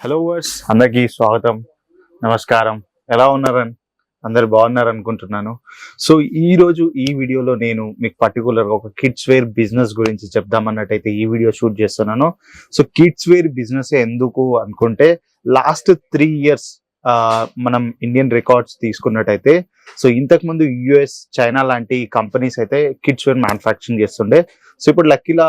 Hello verse అందరికీ స్వాగతం. నమస్కారం. ఎలా ఉన్నారని? అందరు బాగున్నారు అనుకుంటున్నాను. సో ఈరోజు ఈ వీడియోలో నేను మీకు పర్టికులర్గా ఒక కిడ్స్ వేర్ బిజినెస్ గురించి చెప్దామన్నట్టయితే ఈ వీడియో షూట్ చేస్తున్నాను. సో కిడ్స్ వేర్ బిజినెస్ ఎందుకు అనుకుంటే లాస్ట్ త్రీ ఇయర్స్ మనం ఇండియన్ రికార్డ్స్ తీసుకున్నట్టయితే సో ఇంతకుముందు యుఎస్ చైనా లాంటి కంపెనీస్ అయితే కిడ్స్ వేర్ మ్యానుఫ్యాక్చరింగ్ చేస్తుండే. సో ఇప్పుడు లక్కీలా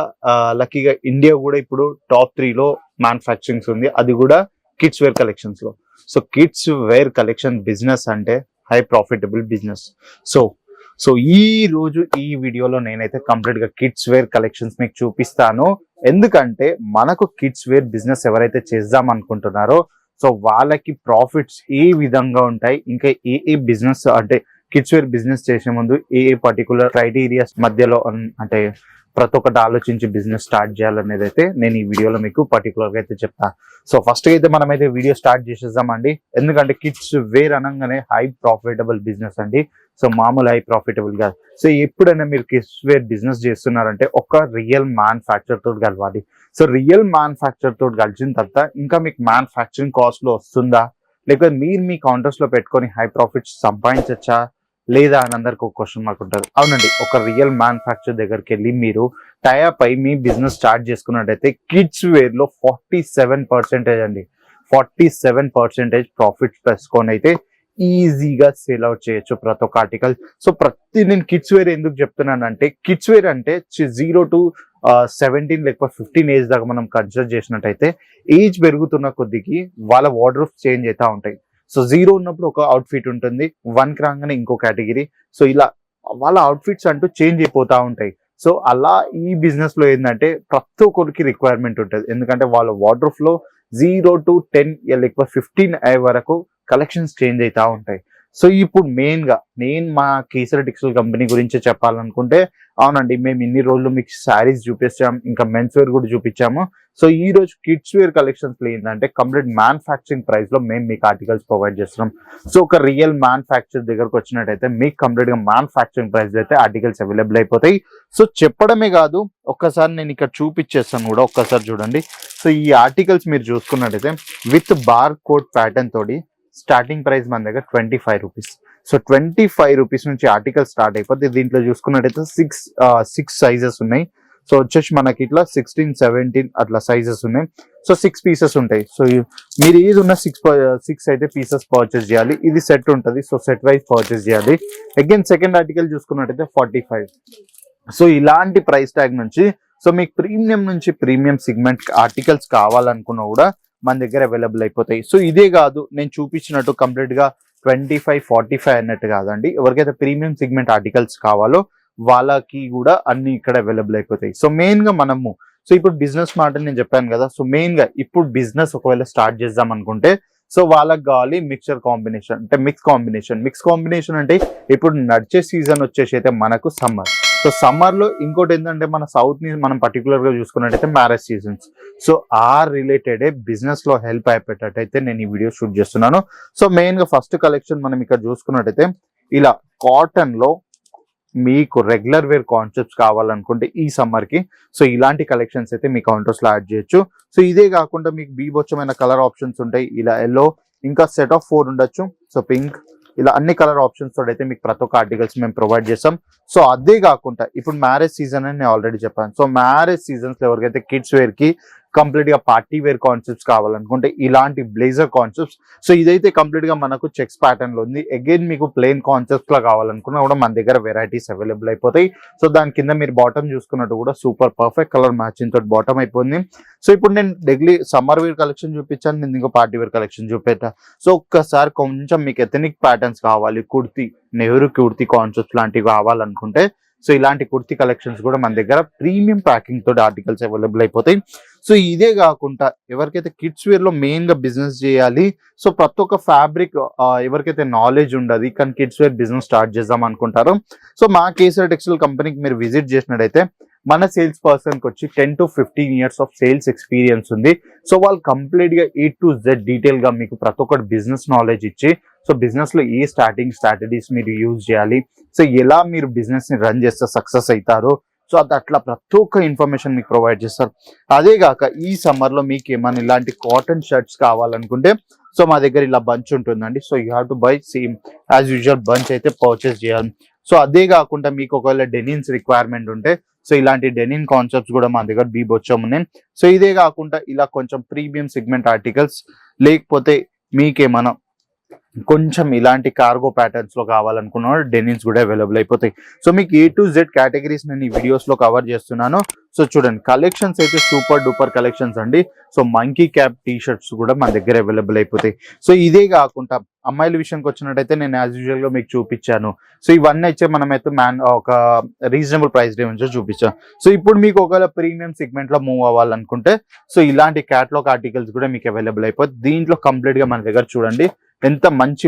లక్కీగా ఇండియా కూడా ఇప్పుడు టాప్ త్రీలో మ్యానుఫ్యాక్చరింగ్స్ ఉంది. అది కూడా కిడ్స్ వేర్ కలెక్షన్స్లో. So kids wear collection business అంటే high profitable business. So so ఈ రోజు ఈ వీడియోలో నేనైతే కంప్లీట్గా కిడ్స్ వేర్ కలెక్షన్స్ మీకు చూపిస్తాను. ఎందుకంటే మనకు కిడ్స్ వేర్ బిజినెస్ ఎవరైతే చేద్దాం అనుకుంటున్నారో సో వాళ్ళకి ప్రాఫిట్స్ ఏ విధంగా ఉంటాయి? ఇంకా ఏ ఏ బిజినెస్ అంటే కిడ్స్ వేర్ బిజినెస్ చేసే ముందు ఏ ఏ పర్టికులర్ క్రైటీరియాస్ మధ్యలో అంటే ప్రతి ఒక్కటి ఆలోచించి బిజినెస్ స్టార్ట్ చేయాలనేది అయితే నేను ఈ వీడియోలో మీకు పర్టికులర్గా అయితే చెప్తాను సో ఫస్ట్ అయితే మనం అయితే వీడియో స్టార్ట్ చేసేద్దామండి. ఎందుకంటే కిడ్స్ వేర్ అనగానే హై ప్రాఫిటబుల్ బిజినెస్ అండి. సో మామూలు హై ప్రాఫిటబుల్ కాదు. సో ఎప్పుడైనా మీరు కిడ్స్ వేర్ బిజినెస్ చేస్తున్నారంటే ఒక రియల్ మ్యానుఫ్యాక్చర్ తోటి కలవాలి. సో రియల్ మ్యానుఫ్యాక్చర్ తోటి కలిసిన తర్వాత ఇంకా మీకు మ్యానుఫ్యాక్చరింగ్ కాస్ట్లో వస్తుందా? లేకపోతే మీరు మీ కౌంటర్స్లో పెట్టుకొని హై ప్రాఫిట్స్ సంపాదించచ్చా? లేదా అని అందరికి ఒక క్వశ్చన్ మార్క్ ఉంటుంది. అవునండి ఒక రియల్ మ్యానుఫ్యాక్చర్ దగ్గరికి వెళ్ళి మీరు టైప్ అయి మీ బిజినెస్ స్టార్ట్ చేసుకున్నట్టయితే కిడ్స్ వేర్లో ఫార్టీ సెవెన్ పర్సెంటేజ్ అండి. ఫార్టీ సెవెన్ పర్సెంటేజ్ ప్రాఫిట్స్ పెట్టుకొని అయితే ఈజీగా సేల్ అవుట్ చేయొచ్చు ప్రతి ఒక్క ఆర్టికల్ సో ప్రతి నేను కిడ్స్ వేర్ ఎందుకు చెప్తున్నానంటే కిడ్స్ వేర్ అంటే జీరో టు సెవెంటీన్ లేకపోతే ఫిఫ్టీన్ ఏజ్ దాకా మనం కన్సిడర్ చేసినట్టయితే ఏజ్ పెరుగుతున్న కొద్దికి వాళ్ళ వార్డ్రోబ్స్ చేంజ్ అవుతా ఉంటాయి. సో జీరో ఉన్నప్పుడు ఒక అవుట్ఫిట్ ఉంటుంది. వన్కి రాగానే ఇంకో కేటగిరీ సో ఇలా వాళ్ళ అవుట్ఫిట్స్ అంటూ చేంజ్ అయిపోతూ ఉంటాయి. సో అలా ఈ బిజినెస్లో ఏంటంటే ప్రతి ఒక్కరికి రిక్వైర్మెంట్ ఉంటుంది. ఎందుకంటే వాళ్ళ water flow zero to ten లేకపోతే ఫిఫ్టీన్ అయ్యే వరకు కలెక్షన్స్ చేంజ్ అవుతూ ఉంటాయి. సో ఇప్పుడు మెయిన్గా నేను మా కేసరి టెక్స్టైల్ కంపెనీ గురించి చెప్పాలనుకుంటే అవునండి మేము ఇన్ని రోజులు మీకు శారీస్ చూపించాం ఇంకా మెన్స్ వేర్ కూడా చూపించాము. సో ఈ రోజు కిడ్స్ వేర్ కలెక్షన్స్లో ఏంటంటే కంప్లీట్ మ్యానుఫ్యాక్చరింగ్ ప్రైస్లో మేము మీకు ఆర్టికల్స్ ప్రొవైడ్ చేస్తున్నాం. సో ఒక రియల్ మ్యానుఫ్యాక్చర్ దగ్గరకు వచ్చినట్టయితే మీకు కంప్లీట్గా మ్యానుఫ్యాక్చరింగ్ ప్రైస్ అయితే ఆర్టికల్స్ అవైలబుల్ అయిపోతాయి. సో చెప్పడమే కాదు ఒక్కసారి నేను ఇక్కడ చూపించేస్తాను కూడా ఒక్కసారి చూడండి. సో ఈ ఆర్టికల్స్ మీరు చూసుకున్నట్టయితే విత్ బార్ కోడ్ ప్యాటర్న్ తోటి స్టార్టింగ్ ప్రైస్ మన దగ్గర twenty five rupees. So twenty five rupees నుంచి ఆర్టికల్ స్టార్ట్ అయిపోతే దీంట్లో చూసుకున్నట్టయితే సిక్స్ సిక్స్ సైజెస్ ఉన్నాయి. సో వచ్చేసి మనకి ఇట్లా సిక్స్టీన్ సెవెంటీన్ అట్లా సైజెస్ ఉన్నాయి. సో సిక్స్ పీసెస్ ఉంటాయి. సో మీరు ఏది ఉన్న సిక్స్ సిక్స్ అయితే పీసెస్ పర్చేస్ చేయాలి. ఇది సెట్ ఉంటుంది. సో సెట్ వైజ్ పర్చేస్ చేయాలి. అగైన్ సెకండ్ ఆర్టికల్ చూసుకున్నట్టయితే ఫార్టీ ఫైవ్ సో ఇలాంటి ప్రైస్ ట్యాగ్ నుంచి సో మీకు ప్రీమియం నుంచి ప్రీమియం సిగ్మెంట్ ఆర్టికల్స్ కావాలనుకున్నా కూడా మన దగ్గర అవైలబుల్ అయిపోతాయి. సో ఇదే కాదు నేను చూపించినట్టు కంప్లీట్గా ట్వంటీ ఫైవ్ ఫార్టీ ఫైవ్ అన్నట్టు కాదండి. ఎవరికైతే ప్రీమియం సిగ్మెంట్ ఆర్టికల్స్ కావాలో వాళ్ళకి కూడా అన్ని ఇక్కడ అవైలబుల్ అయిపోతాయి. సో మెయిన్గా మనము సో ఇప్పుడు బిజినెస్ మాట నేను చెప్పాను కదా సో మెయిన్గా ఇప్పుడు బిజినెస్ ఒకవేళ స్టార్ట్ చేద్దాం అనుకుంటే సో వాళ్ళకి కావాలి మిక్చర్ కాంబినేషన్ అంటే మిక్స్ కాంబినేషన్ మిక్స్ కాంబినేషన్ అంటే ఇప్పుడు నడిచే సీజన్ వచ్చేసి అయితే మనకు సమ్మర్ సో సమ్మర్లో ఇంకోటి ఏంటంటే మన సౌత్ని మనం పర్టికులర్గా చూసుకున్నట్టయితే మ్యారేజ్ సీజన్స్ సో ఆ రిలేటెడ్ బిజినెస్లో హెల్ప్ అయిపోయేటట్టయితే నేను ఈ వీడియో షూట్ చేస్తున్నాను. సో మెయిన్గా ఫస్ట్ కలెక్షన్ మనం ఇక్కడ చూసుకున్నట్టయితే ఇలా కాటన్లో మీకు రెగ్యులర్ వేర్ కాన్సెప్ట్స్ కావాలనుకుంటే ఈ సమ్మర్కి. సో ఇలాంటి కలెక్షన్స్ అయితే మీ కౌంటర్స్లో యాడ్ చేయొచ్చు. సో ఇదే కాకుండా మీకు బీభత్సమైన కలర్ ఆప్షన్స్ ఉంటాయి. ఇలా ఎల్లో ఇంకా సెట్ ఆఫ్ ఫోర్ ఉండొచ్చు. సో పింక్ ఇలా అన్ని కలర్ ఆప్షన్స్ తోటి అయితే మీకు ప్రతి ఒక్క ఆర్టికల్స్ మేము ప్రొవైడ్ చేస్తాం. సో అదే కాకుండా ఇప్పుడు మ్యారేజ్ సీజన్ అని నేను ఆల్రెడీ చెప్పాను. సో మ్యారేజ్ సీజన్స్లో ఎవరికైతే కిడ్స్ వేర్కి కంప్లీట్గా పార్టీ వేర్ కాన్సెప్ట్స్ కావాలనుకుంటే ఇలాంటి బ్లేజర్ కాన్సెప్ట్స్. సో ఇదైతే కంప్లీట్గా మనకు చెక్స్ ప్యాటర్న్లో ఉంది. అగైన్ మీకు ప్లెయిన్ కాన్సెప్ట్స్లో కావాలనుకున్నా కూడా మన దగ్గర వెరైటీస్ అవైలబుల్ అయిపోతాయి. సో దాని కింద మీరు బాటమ్ చూసుకున్నట్టు కూడా సూపర్ పర్ఫెక్ట్ కలర్ మ్యాచింగ్ తోటి బాటమ్ అయిపోయింది. సో ఇప్పుడు నేను డైలీ సమ్మర్ వేర్ కలెక్షన్ చూపించాను. నేను ఇంకో పార్టీ వేర్ కలెక్షన్ చూపెట్టా. సో ఒక్కసారి కొంచెం మీకు ఎథనిక్ ప్యాటర్న్స్ కావాలి. కుర్తి నెహ్రూ కుర్తి కాన్సెప్ట్స్ లాంటివి కావాలనుకుంటే సో ఇలాంటి కుర్తి కలెక్షన్స్ కూడా మన దగ్గర ప్రీమియం ప్యాకింగ్ తోటి ఆర్టికల్స్ అవైలబుల్ అయిపోతాయి. సో ఇదే కాకుండా ఎవరికైతే కిడ్స్ వేర్లో మెయిన్గా బిజినెస్ చేయాలి సో ప్రతి ఒక్క ఫ్యాబ్రిక్ ఎవరికైతే నాలెడ్జ్ ఉండదు కానీ కిడ్స్ వేర్ బిజినెస్ స్టార్ట్ చేద్దాం అనుకుంటారు. సో మా కేసీఆర్ టెక్స్టైల్ కంపెనీకి మీరు విజిట్ చేసినట్టయితే మన సేల్స్ పర్సన్కి వచ్చి ten to fifteen years of sales experience ఉంది. సో వాళ్ళు కంప్లీట్గా ఏ టు జెడ్ డీటెయిల్గా మీకు ప్రతి ఒక్కటి బిజినెస్ నాలెడ్జ్ ఇచ్చి సో బిజినెస్లో ఏ స్టార్టింగ్ స్ట్రాటజీస్ మీరు యూజ్ చేయాలి? సో ఎలా మీరు బిజినెస్ని రన్ చేస్తే సక్సెస్ అవుతారో? సో అది అట్లా ప్రతి ఒక్క ఇన్ఫర్మేషన్ మీకు ప్రొవైడ్ చేస్తారు. అదే కాక ఈ సమ్మర్లో మీకు ఏమైనా ఇలాంటి కాటన్ షర్ట్స్ కావాలనుకుంటే సో మా దగ్గర ఇలా బంచ్ ఉంటుందండి. So you have to buy same as usual bunch అయితే పర్చేస్ చేయాలి. సో అదే కాకుండా మీకు ఒకవేళ డెనిన్స్ రిక్వైర్మెంట్ ఉంటే సో ఇలాంటి డెనిన్ కాన్సెప్ట్స్ కూడా మా దగ్గర బీబొచ్చాము ఉన్నాయి. సో ఇదే కాకుండా ఇలా కొంచెం ప్రీమియం సెగ్మెంట్ ఆర్టికల్స్ లేకపోతే మీకేమైనా కొంచెం ఇలాంటి కార్గో ప్యాటర్న్స్లో కావాలనుకున్న డెనిన్స్ కూడా అవైలబుల్ అయిపోతాయి. సో మీకు ఏ టు జెడ్ కేటగిరీస్ నేను ఈ వీడియోస్లో కవర్ చేస్తున్నాను. సో చూడండి కలెక్షన్స్ అయితే సూపర్ డూపర్ కలెక్షన్స్ అండి. So monkey cap T shirts కూడా మన దగ్గర అవైలబుల్ అయిపోతాయి. సో ఇదే కాకుండా అమ్మాయిల విషయానికి వచ్చినట్టయితే నేను యాజ్ యూజువల్గా మీకు చూపించాను. సో ఇవన్నీ అయితే మనమైతే మ్యాన్ ఒక రీజనబుల్ ప్రైస్ రేంజ్ చూపించాం. సో ఇప్పుడు మీకు ఒకవేళ ప్రీమియం సెగ్మెంట్లో మూవ్ అవ్వాలనుకుంటే సో ఇలాంటి క్యాట్లాగ్ ఆర్టికల్స్ కూడా మీకు అవైలబుల్ అయిపోతుంది దీంట్లో కంప్లీట్గా మన దగ్గర చూడండి. ఎంత మంచి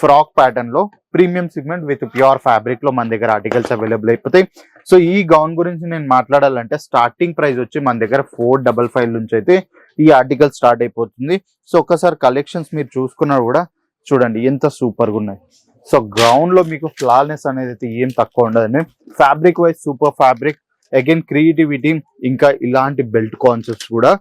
ఫ్రాక్ ప్యాటర్న్లో ప్రీమియం సిగ్మెంట్ విత్ ప్యూర్ ఫ్యాబ్రిక్లో మన దగ్గర ఆర్టికల్స్ అవైలబుల్ అయిపోతాయి. సో ఈ గౌన్ గురించి నేను మాట్లాడాలంటే స్టార్టింగ్ ప్రైస్ వచ్చి మన దగ్గర ఫోర్ డబల్ ఫైవ్ నుంచి అయితే ఈ ఆర్టికల్ స్టార్ట్ అయిపోతుంది. సో ఒకసారి కలెక్షన్స్ మీరు చూసుకున్నా కూడా చూడండి ఎంత సూపర్గా ఉన్నాయి. సో గౌన్లో మీకు ఫ్లాల్నెస్ అనేది అయితే ఏం తక్కువ ఉండదండి. Fabric wise super fabric again creativity ఇంకా ఇలాంటి బెల్ట్ కాన్సెప్ట్స్ కూడా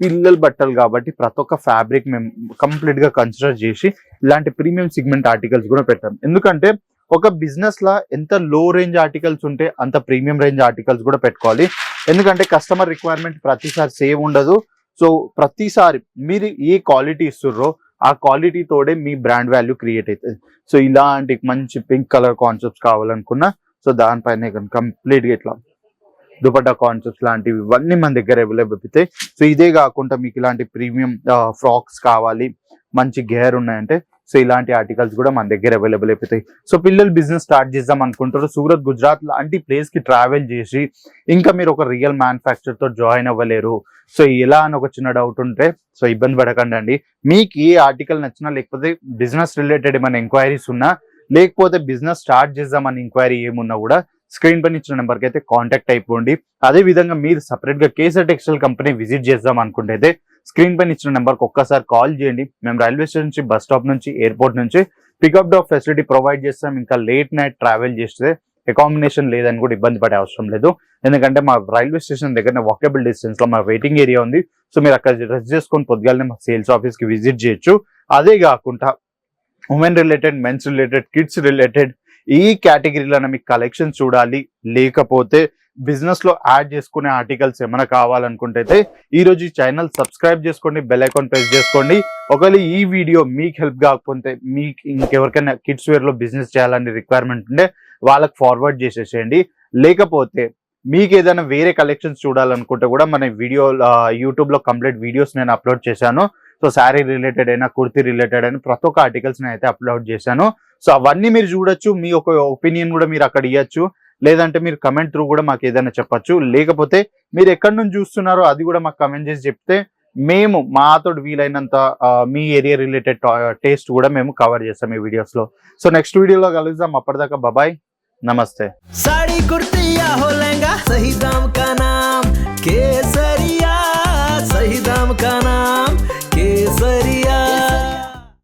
పిల్లల బట్టలు కాబట్టి ప్రతి ఒక్క ఫ్యాబ్రిక్ మేము కంప్లీట్గా కన్సిడర్ చేసి ఇలాంటి ప్రీమియం సిగ్మెంట్ ఆర్టికల్స్ కూడా పెట్టాం. ఎందుకంటే ఒక బిజినెస్ లా ఎంత లో రేంజ్ ఆర్టికల్స్ ఉంటే అంత ప్రీమియం రేంజ్ ఆర్టికల్స్ కూడా పెట్టుకోవాలి. ఎందుకంటే కస్టమర్ రిక్వైర్మెంట్ ప్రతిసారి సేమ్ ఉండదు. సో ప్రతిసారి మీరు ఏ క్వాలిటీ ఇస్తుర్రో ఆ క్వాలిటీ తోడే మీ బ్రాండ్ వాల్యూ క్రియేట్ అవుతుంది. సో ఇలాంటి మంచి పింక్ కలర్ కాన్సెప్ట్స్ కావాలనుకున్నా సో దానిపైన కంప్లీట్గా ఇట్లా దుపట్టా కాన్సెప్ట్స్ లాంటివి ఇవన్నీ మన దగ్గర అవైలబుల్ అవుతాయి సో ఇదే కాకుండా మీకు ఇలాంటి ప్రీమియం ఫ్రాక్స్ కావాలి మంచి గేర్ ఉన్నాయంటే సో ఇలాంటి ఆర్టికల్స్ కూడా మన దగ్గర అవైలబుల్ అయిపోతాయి సో పిల్లలు బిజినెస్ స్టార్ట్ చేద్దాం అనుకుంటారు. సూరత్ గుజరాత్ లాంటి ప్లేస్కి ట్రావెల్ చేసి ఇంకా మీరు ఒక రియల్ మ్యానుఫ్యాక్చర్తో జాయిన్ అవ్వలేరు. సో ఎలా అని ఒక చిన్న డౌట్ ఉంటే సో ఇబ్బంది పడకండి అండి. మీకు ఏ ఆర్టికల్ నచ్చినా లేకపోతే బిజినెస్ రిలేటెడ్ ఏమైనా ఎంక్వైరీస్ ఉన్నా లేకపోతే బిజినెస్ స్టార్ట్ చేద్దామని ఎంక్వైరీ ఏమున్నా కూడా స్క్రీన్ పైన ఇచ్చిన నెంబర్కి అయితే కాంటాక్ట్ అయిపోండి. అదే విధంగా మీరు సపరేట్గా కేసర్ టెక్స్టైల్ కంపెనీ విజిట్ చేద్దాం అనుకుంటే అయితే స్క్రీన్ పైన ఇచ్చిన నెంబర్కి ఒక్కసారి కాల్ చేయండి. మేము రైల్వే స్టేషన్ నుంచి బస్ స్టాప్ నుంచి ఎయిర్పోర్ట్ నుంచి పికప్ డ్రాప్ ఫెసిలిటీ ప్రొవైడ్ చేస్తాం. ఇంకా లేట్ నైట్ ట్రావెల్ చేస్తే అకామిడేషన్ లేదని కూడా ఇబ్బంది పడే అవసరం లేదు. ఎందుకంటే మా రైల్వే స్టేషన్ దగ్గర వాకబుల్ డిస్టెన్స్లో మా వెయిటింగ్ ఏరియా ఉంది. సో మీరు అక్కడ రెస్ట్ చేసుకొని పొద్దుగాలనే మా సేల్స్ ఆఫీస్కి విజిట్ చేయొచ్చు. అదే కాకుండా women related men's related kids related ఈ కేటగిరీలో మీకు కలెక్షన్ చూడాలి. లేకపోతే బిజినెస్లో యాడ్ చేసుకునే ఆర్టికల్స్ ఏమైనా కావాలనుకుంటే అయితే ఈ రోజు ఈ ఛానల్ సబ్స్క్రైబ్ చేసుకోండి బెల్ ఐకాన్ ప్రెస్ చేసుకోండి. ఒకవేళ ఈ వీడియో మీకు హెల్ప్ కాకపోతే మీకు ఇంకెవరికైనా కిడ్స్ వేర్లో బిజినెస్ చేయాలని రిక్వైర్మెంట్ ఉంటే వాళ్ళకి ఫార్వర్డ్ చేసేసేయండి. లేకపోతే మీకు ఏదైనా వేరే కలెక్షన్స్ చూడాలనుకుంటే కూడా మన వీడియో యూట్యూబ్లో కంప్లీట్ వీడియోస్ నేను అప్లోడ్ చేశాను. సో శారీ రిలేటెడ్ అయినా కుర్తీ రిలేటెడ్ అయినా ప్రతి ఒక్క ఆర్టికల్స్ నేను అయితే అప్లోడ్ చేశాను. సో అవన్నీ మీరు చూడొచ్చు మీ ఒక ఒపీనియన్ కూడా మీరు అక్కడ ఇవ్వచ్చు లేదంటే మీరు కమెంట్ త్రూ కూడా మాకు ఏదైనా చెప్పచ్చు. లేకపోతే మీరు ఎక్కడి నుంచి చూస్తున్నారో అది కూడా మాకు కమెంట్ చేసి చెప్తే మేము మాతో వీలైనంత మీ ఏరియా రిలేటెడ్ టేస్ట్ కూడా మేము కవర్ చేస్తాం ఈ వీడియోస్లో సో నెక్స్ట్ వీడియోలో కలుద్దాం. అప్పటిదాకా బాబాయ్ నమస్తే. సాడీ కుర్తియా హో లెంగా